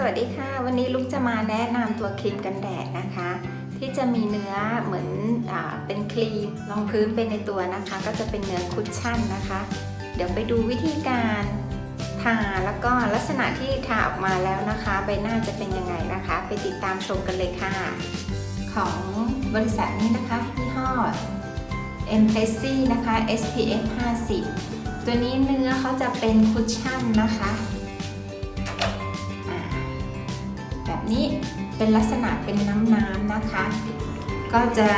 สวัสดีค่ะ วันนี้ลุงจะมาแนะนำตัวครีมกันแดดนะคะ ที่จะมีเนื้อเหมือนอเป็นครีมรองพื้นไปในตัวนะคะ ก็จะเป็นเนื้อคุชชั่นนะคะ เดี๋ยวไปดูวิธีการทาแล้วก็ลักษณะที่ทาออกมาแล้วนะคะ ใบหน้าจะเป็นยังไงนะคะ ไปติดตามชมกันเลยค่ะ ของบริษัทนี้นะคะยี่ห้อ m p r e s s y นะคะ SPF 50 ตัวนี้เนื้อเขาจะเป็นคุชชั่นนะคะ นี้เป็นลักษณะเป็นน้ำๆนะคะ ก็จะ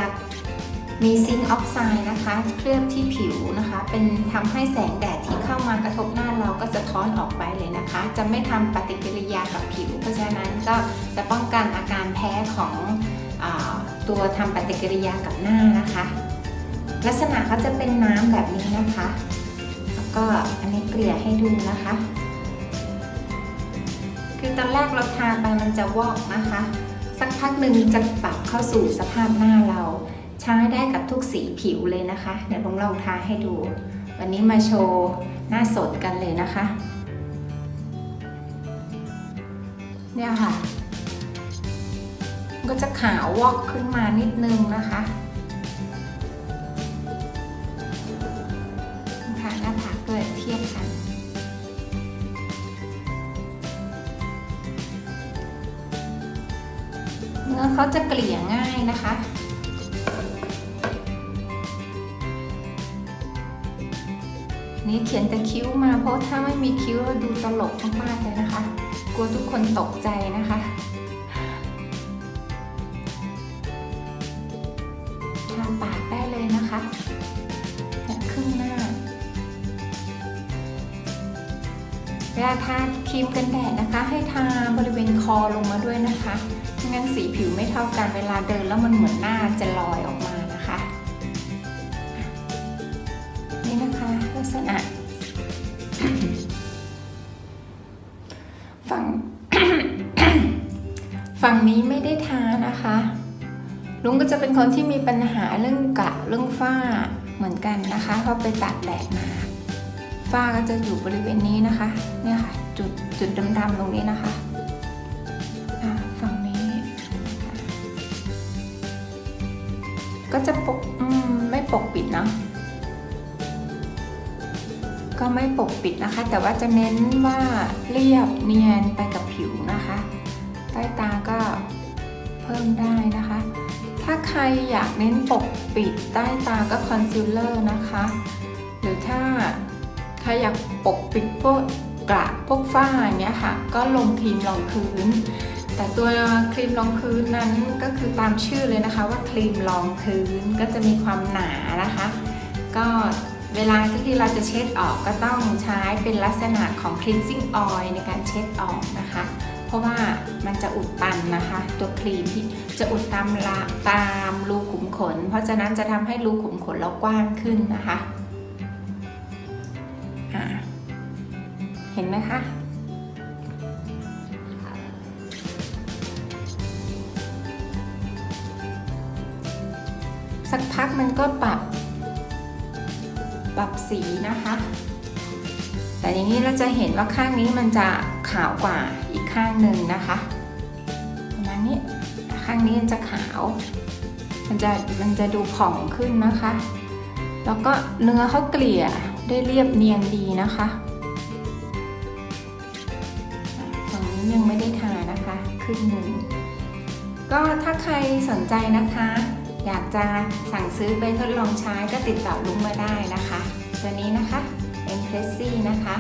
มีซิงค์ออกไซด์นะคะเคลือบที่ผิวนะคะ เป็นทำให้แสงแดดที่เข้ามากระทบหน้าเราก็จะท้อนออกไปเลยนะคะ จะไม่ทำปฏิกิริยากับผิว เพราะฉะนั้นก็จะป้องกันอาการแพ้ของอตัวทำปฏิกิริยากับหน้านะคะ ลักษณะเขาจะเป็นน้ำแบบนี้นะคะ แล้วก็อันนี้เกลี่ยให้ดูนะคะ คือตอนแรกเราทาไปมันจะวอกนะคะ สักพักหนึ่งจะปรับเข้าสู่สภาพหน้าเรา ใช้ได้กับทุกสีผิวเลยนะคะ เดี๋ยวลองลองทาให้ดู วันนี้มาโชว์หน้าสดกันเลยนะคะ เนี่ยค่ะ ก็จะขาววอกขึ้นมานิดนึงนะคะทาหน้าผา อเขาจะเกลี่ยง่ายนะคะ นี่เขียนแต่คิ้วมาเพราะถ้าไม่มีคิ้วดูตลกมากๆเลยนะคะ กลัวทุกคนตกใจนะคะทาปากได้เลยนะคะ วลาทาครีมกันแดดนะคะ ให้ทาบริเวณคอลงมาด้วยนะคะไม่งั้นสีผิวไม่เท่ากันเวลาเดินแล้วมันเหมือนหน้าจะลอยออกมานะคะ นี่นะคะลักษณะ ฝั่งฝั่งนี้ไม่ได้ทานะคะ ลุงก็จะเป็นคนที่มีปัญหาเรื่องกะเรื่องฝ้าเหมือนกันนะคะเพราไปตากแดดมา ฝ้าก็จะอยู่บริเวณนี้นะคะ เนี่ยค่ะ จุดจุดดำๆตรงนี้นะคะฝั่งนี้ ก็จะปกอืมไม่ปกปิดเนาะก็ไม่ปกปิดนะคะ แต่ว่าจะเน้นว่าเรียบเนียนไปกับผิวนะคะ ใต้ตาก็เพิ่มได้นะคะ ถ้าใครอยากเน้นปกปิดใต้ตาก็คอนซีลเลอร์นะคะ หรือถ้า ใครอยากปกปิดพวกกระพวกฝ้าอย่างเงี้ยค่ะ ก็ลงครีมรองพื้น แต่ตัวครีมรองพื้นนั้นก็คือตามชื่อเลยนะคะ ว่าครีมรองพื้นก็จะมีความหนานะคะ ก็เวลาที่เราจะเช็ดออกก็ต้องใช้เป็นลักษณะของ cleansing oil ในการเช็ดออกนะคะ เพราะว่ามันจะอุดตันนะคะ ตัวครีมที่จะอุดตามละตามรูขุมขน เพราะฉะนั้นจะทำให้รูขุมขนเรากว้างขึ้นนะคะ เห็นไหมคะ สักพักมันก็ปรับ ปรับสีนะคะ แต่อย่างนี้เราจะเห็นว่าข้างนี้มันจะขาวกว่าอีกข้างหนึ่งนะคะประมาณนี้ข้างนี้มันจะขาว มันจะมันจะดูผ่องขึ้นนะคะ แล้วก็เนื้อเขาเกลี่ย ได้เรียบเนียนดีนะคะฝั่งนี้ยังไม่ได้ทานะคะครึ่งหนึ่งก็ถ้าใครสนใจนะคะ อยากจะสั่งซื้อไปทดลองใช้ก็ติดต่อลุงมาได้นะคะ ตัวนี้นะคะ e m p r e s s y นะคะ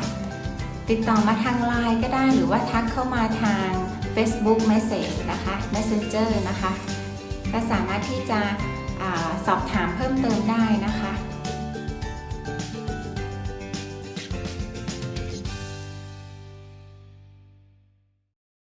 ติดต่อมาทางไลน์ก็ได้หรือว่าทักเข้ามาทาง Facebook Message นะคะ Messenger นะคะก็สามารถที่จะอสอบถามเพิ่มเติมได้